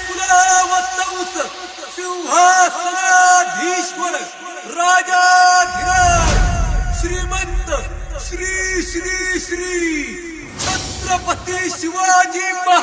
पुनरावतंस सिंहासनाधीश्वर राजाधिराज श्रीमंत श्री श्री श्री छत्रपती शिवाजी महाराज